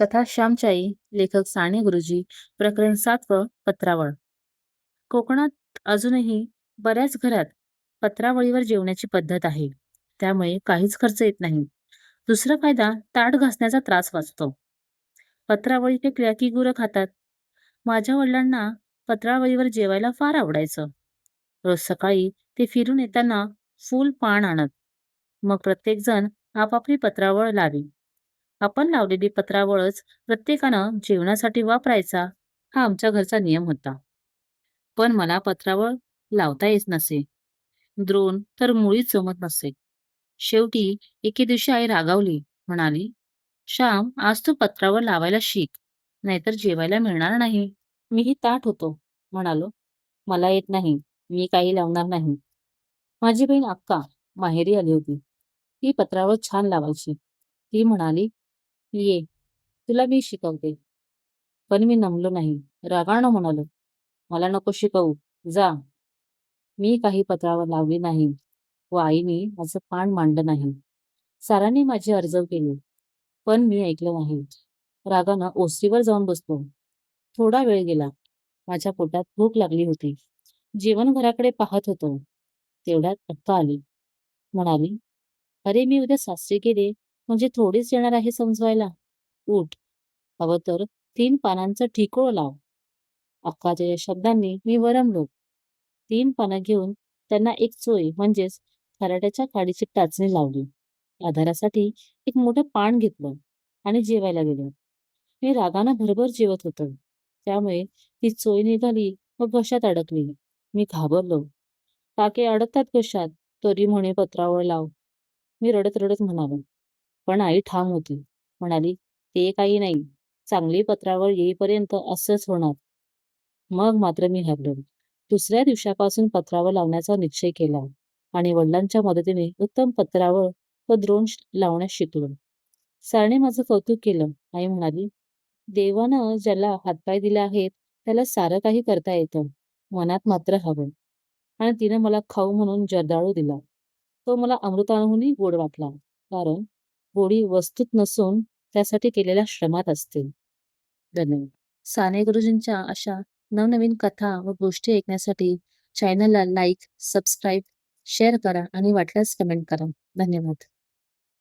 कथा श्यामची लेखक साने गुरुजी प्रकरण सातवं पत्रावळ. कोकणात अजूनही बऱ्याच घरात पत्रावळीवर जेवण्याची पद्धत आहे. त्यामुळे काहीच खर्च येत नाही. दुसरा फायदा ताट घासण्याचा त्रास वाचतो. पत्रावळी ते क्लॅकी गुरं खातात. माझ्या वडिलांना पत्रावळीवर जेवायला फार आवडायचं. रोज सकाळी ते फिरून येताना फूल पान आणत. मग प्रत्येकजण आपापली पत्रावळ लावी. आपण लावलेली पत्रावळच प्रत्येकानं जेवणासाठी वापरायचा हा आमच्या घरचा नियम होता. पण मला पत्रावळ लावता येत नसे. द्रोण तर मुळीच जमत नसे. शेवटी एके दिवशी आई रागावली म्हणाली श्याम आज तू पत्रावर लावायला शिक नाहीतर जेवायला मिळणार नाही. मीही ताट होतो म्हणालो. मला येत नाही. मी काही लावणार नाही. माझी बहीण अक्का माहेरी आली होती. ती पत्रावर छान लावायची. ती म्हणाली ये तुला मी शिकवते. पण मी नमलो नाही. रागानं म्हणालो मला नको शिकवू. जा. मी काही पत्रावर लावली नाही. व आईने माझं पान मांडलं नाही. साराने माझी अर्जव केली. पण मी ऐकलं नाही. रागानं ओसरीवर जाऊन बसलो. थोडा वेळ गेला. माझ्या पोटात भूक लागली होती. जेवण घराकडे पाहत होतो. तेवढ्यात अक्का आली. म्हणाली अरे मी उद्या सासरी गेले. म्हणजे थोडीच येणार आहे समजवायला? उठ. हवं तर तीन पानांचं ठिकोळ लाव. अक्काच्या या शब्दांनी मी वरमलो तीन पानं घेऊन त्यांना एक चोई म्हणजेच खराट्याच्या काडीची टाचणी लावली. आधारासाठी एक मोठं पान घेतलं आणि जेवायला गेलो. मी रागानं भरभर जेवत होतो. त्यामुळे ती चोई निघाली व घशात अडकली. मी घाबरलो. काके अडकतात घशात तरी म्हणे पत्रावळ लाव. मी रडत रडत म्हणालो. पण आई ठाम होती. म्हणाली ते काही नाही. चांगली पत्रावर येईपर्यंत असंच होणार. मग मात्र मी हरलो दुसऱ्या दिवसापासून पत्रावर लावण्याचा निश्चय केला आणि वडिलांच्या मदतीने उत्तम पत्रावर व द्रोण लावण्यास शिकलो. सारणे माझं कौतुक केलं. आई म्हणाली देवानं ज्याला हातपाय दिले आहेत त्याला सारं काही करता येतं. मनात मात्र हवं. आणि तिनं मला खाऊ म्हणून जर्दाळू दिला. तो मला अमृताहूनही गोड वाटला. कारण गोडी वस्तूत नसून त्यासाठी केलेल्या श्रमात असते धन्यवाद. साने गुरुजींच्या अशा नवनवीन कथा व गोष्टी ऐकण्यासाठी चॅनलला लाईक सबस्क्राईब शेअर करा आणि वाटल्यास कमेंट करा. धन्यवाद.